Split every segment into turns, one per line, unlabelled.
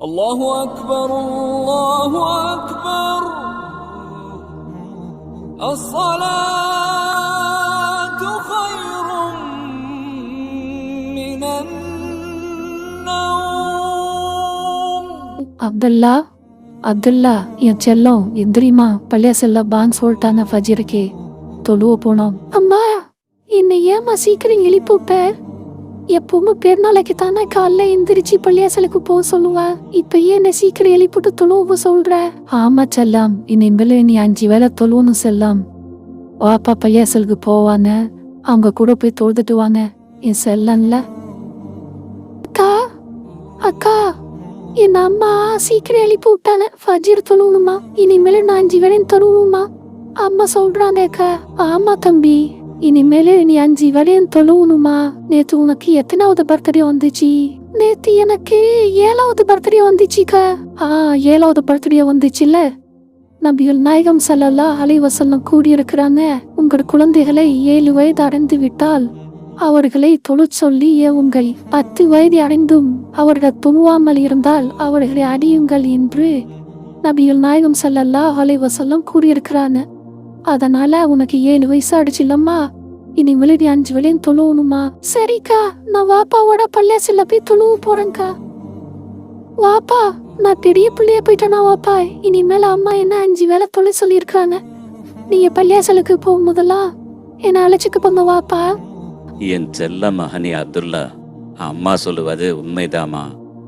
الله أكبر الله أكبر الصلاة خير من النوم
அப்துல்லா அப்துல்லா என் செல்லம் எந்திரிமா பள்ளியா செல்ல பான் சொல்லிட்டான ஃபஜிருக்கு தொழுவ போனோம் அம்மா என்னை ஏமா சீக்கிரம் எழுப்பிவிட்ட எப்பவுமே பெருநாளைக்கு தானே காலைல எந்திரிச்சு பள்ளியாசலுக்கு போக சொல்லுவா. இப்ப என்ன சீக்கிரம் எழுப்பிட்டு தொழுவ சொல்ற. ஆமா செல்லம் இனிமேல் நீ அஞ்சு வேலை தொழுவணும் செல்லம். வாப்பா பள்ளியாசலுக்கு போவான. அவங்க கூட போய் தொழுதுட்டு வாங்க. என் செல்லன்ல அக்கா அக்கா என் அம்மா சீக்கிரம் எழுப்பி விட்டாங்க. ஃபஜீர் தொழுவணுமா? இனிமேல் நான் அஞ்சு வேலையும் தொழுவுமா அம்மா சொல்றாங்க அக்கா. ஆமா தம்பி. இனிமேல் நீ அஞ்சு வேலையும் தொழுவணுமா நேத்து உனக்கு எத்தனாவது பர்த்டே வந்துச்சு? நேத்து எனக்கு ஏழாவது பர்த்டே வந்துச்சுக்கா. ஆ ஏழாவது பர்த்டே வந்துச்சுல்ல? நபிகள் நாயகம் சல்லல்லா அலைவசல்லம் கூடியிருக்கிறாங்க உங்கள் குழந்தைகளை ஏழு வயது அடைந்து விட்டால் அவர்களை தொழு சொல்லி ஏவுங்கள். பத்து வயது அடைந்தும் அவர்கள் துணுவாமல் இருந்தால் அவர்களை அடியுங்கள் என்று நபிகள் நாயகம் சல்லல்லா அலைவசல்லம் கூறியிருக்கிறாங்க. அதனால உனக்கு ஏழு வயசு அடிச்சில்லம்மா இனி வெளியே அஞ்சு வேலையும் தொழுவணுமா? சரிக்கா நான் வாப்பாவோட பள்ளியாசில போய் தொழுவ போறேன்க்கா. வாப்பா நான் பெரிய பிள்ளைய போயிட்டேனா வாப்பா? இனிமேல் அம்மா என்ன அஞ்சு வேலை தொழில் சொல்லியிருக்காங்க? நீங்க பள்ளியாசலுக்கு போகும்போதெல்லாம் என்ன அழைச்சிக்க போங்க வாப்பா.
என் செல்ல மகனே அப்துல்லா அம்மா சொல்லுவது உண்மைதாம்மா.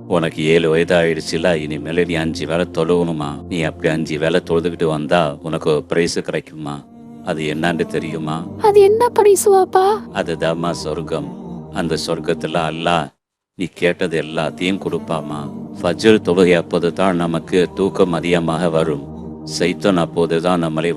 உனக்கு ஏழு வயது ஆயிடுச்சுல இனிமேல் நீ அஞ்சு வேலை தொழுவணுமா? நீ அப்படி அஞ்சு வேலை தொழுதுகிட்டு வந்தா உனக்கு பிரைஸ் கிடைக்குமா அது என்னன்னு தெரியுமா?
அது என்ன பரிசு வாப்பா
அதுதாம்மா சொர்க்கம். அந்த சொர்க்கத்துல அல்லாஹ் நீ கேட்டது எல்லாத்தையும் கொடுப்பாமா ஃபஜ்ர் தொழுகை அப்போது தான் நமக்கு தூக்கம் அதிகமாக வரும். சைத்தன் அப்போதுதான் நம்மளை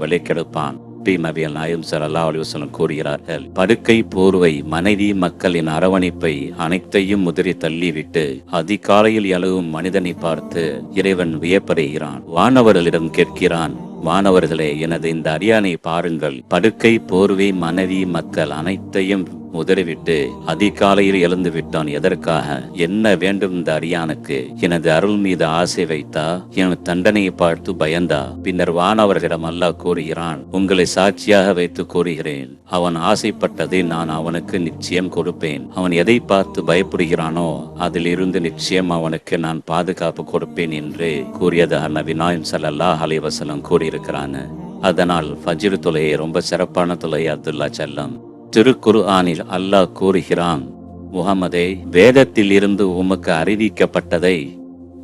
வழிக்கெடுப்பான் நபியல் நாயம் சல்லா அலிவசனம் கூறுகிறார்கள் படுக்கை போர்வை மனைவி மக்களின் அரவணைப்பை அனைத்தையும் முதிரி தள்ளிவிட்டு அதிகாலையில் எழுவும் மனிதனை பார்த்து இறைவன் வியப்படைகிறான். வானவர்களிடம் கேட்கிறான் மாணவர்களே எனது இந்த அரியானை பாருங்கள். படுக்கை போர்வை மனைவி மக்கள் அனைத்தையும் உதறிவிட்டு அதிகாலையில் எழுந்து விட்டான். எதற்காக? என்ன வேண்டும் இந்த அரியானுக்கு எனது அருள் மீது ஆசை வைத்தா எனது தண்டனையை பார்த்து பயந்தா? பின்னர் வானவர்களிடம் அல்லாஹ் கூறுகிறான் உங்களை சாட்சியாக வைத்து கூறுகிறேன். அவன் ஆசைப்பட்டதை நான் அவனுக்கு நிச்சயம் கொடுப்பேன். அவன் எதை பார்த்து பயப்படுகிறானோ அதிலிருந்து நிச்சயம் அவனுக்கு நான் பாதுகாப்பு கொடுப்பேன் என்று கூறியதாக நபி நாயம் ஸல்லல்லாஹு அலைஹி கூறியிருக்கிறான். அதனால் ஃபஜிர் தொலையை ரொம்ப சிறப்பான தொலை அப்துல்லா செல்லம். திருக்குரு ஆனில் அல்லாஹ் கூறுகிறான் முகமதே வேதத்தில் இருந்து உமக்கு அறிவிக்கப்பட்டதை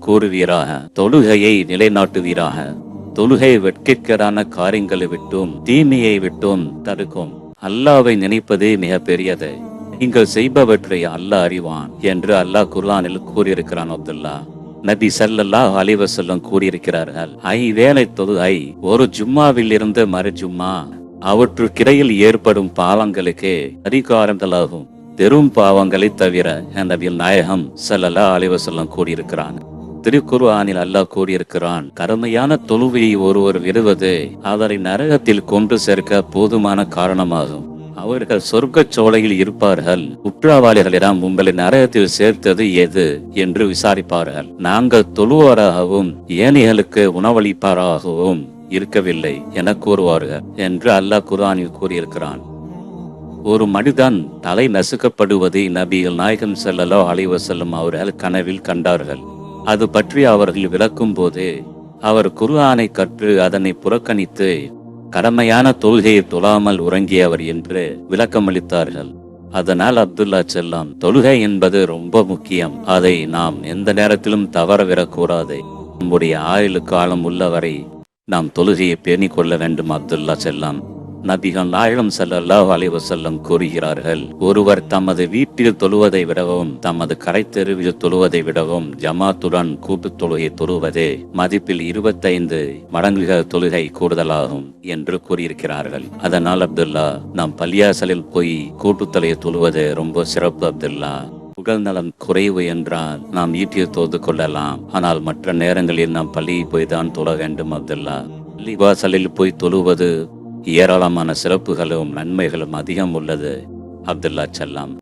கூறுவீராக தொழுகையை நிலைநாட்டுவீராக. தொழுகை வெட்கிற்கரான காரியங்களை விட்டும் தீமையை விட்டும் தடுக்கும். அல்லாவை நினைப்பது மிக பெரியது. நீங்கள் செய்பவற்றை அல்லாஹ் அறிவான் என்று அல்லாஹ் குர்ஆனில் கூறியிருக்கிறான் அப்துல்லா. நபி சல்லல்லா அலிவசல்லம் கூறியிருக்கிறார்கள் ஐ வேலை தொழுகை ஒரு ஜும்மாவில் இருந்து மறு ஜும்மா. அவற்றுக்கிடையில் ஏற்படும் பாவங்களுக்கே அதிகாரம் தலாகும். பெரும் பாவங்களை தவிர நபிகள் நாயகம் ஸல்லல்லாஹு அலைஹி வஸல்லம் கூறியிருக்கிறான். திருக்குர்ஆனில் அல்லாஹ் கூறியிருக்கிறான் கடுமையான தொழுவையை ஒருவர் விடுவது அவரை நரகத்தில் கொண்டு சேர்க்க போதுமான காரணமாகும். அவர்கள் சொர்க்கச் சோலையில் இருப்பார்கள். குற்றவாளிகளிடம் உங்களை நரகத்தில் சேர்த்தது எது? என்று விசாரிப்பார்கள். நாங்கள் தொழுவாராகவும் ஏனைகளுக்கு உணவளிப்பாராகவும். இருக்கவில்லை என கூறுவார்கள் என்று அல்லாஹ் குர்ஆனில் கூறியிருக்கிறான். ஒரு மனிதன் தலை நசுக்கப்படுவதை நபிகள் நாயகம் செல்லலோ அலைஹி அவர்கள் கனவில் கண்டார்கள். அது பற்றி அவர்கள் விளக்கும் போது அவர் குர்ஆனை கற்று அதனை புறக்கணித்து கடமையான தொழுகையை தொழாமல் உறங்கியவர் என்று விளக்கமளித்தார்கள். அதனால் அப்துல்லா செல்லம் தொழுகை என்பது ரொம்ப முக்கியம். அதை நாம் எந்த நேரத்திலும் தவறவிடக்கூடாது. நம்முடைய ஆயுளு காலம் உள்ளவரை நாம் தொழுகையை பேணிக் கொள்ள வேண்டும் அப்துல்லா செல்லம். நபிகள் நாயகம் ஸல்லல்லாஹு அலைஹி கூறுகிறார்கள் ஒருவர் தமது வீட்டில் தொழுவதை விடவும் தமது கரைத்தெருவில் தொழுவதை விடவும் ஜமாத்துடன் கூட்டு தொழுகை தொழுவது மதிப்பில் இருபத்தைந்து மடங்குகள் தொழுகை கூடுதலாகும் என்று கூறியிருக்கிறார்கள். அதனால் அப்துல்லா நாம் பள்ளியாசலில் போய் கூட்டுத்தலையை தொழுவது ரொம்ப சிறப்பு அப்துல்லா. உடல் நலம் குறைவு என்றால் நாம் ஈட்டியை தோது கொள்ளலாம். ஆனால் மற்ற நேரங்களில் நாம் பள்ளியை போய் தான் தொழ வேண்டும் அப்துல்லா. பள்ளிவாசலில் போய் தொழுவது ஏராளமான சிறப்புகளும் நன்மைகளும் அதிகம் உள்ளது அப்துல்லா செல்லாம்.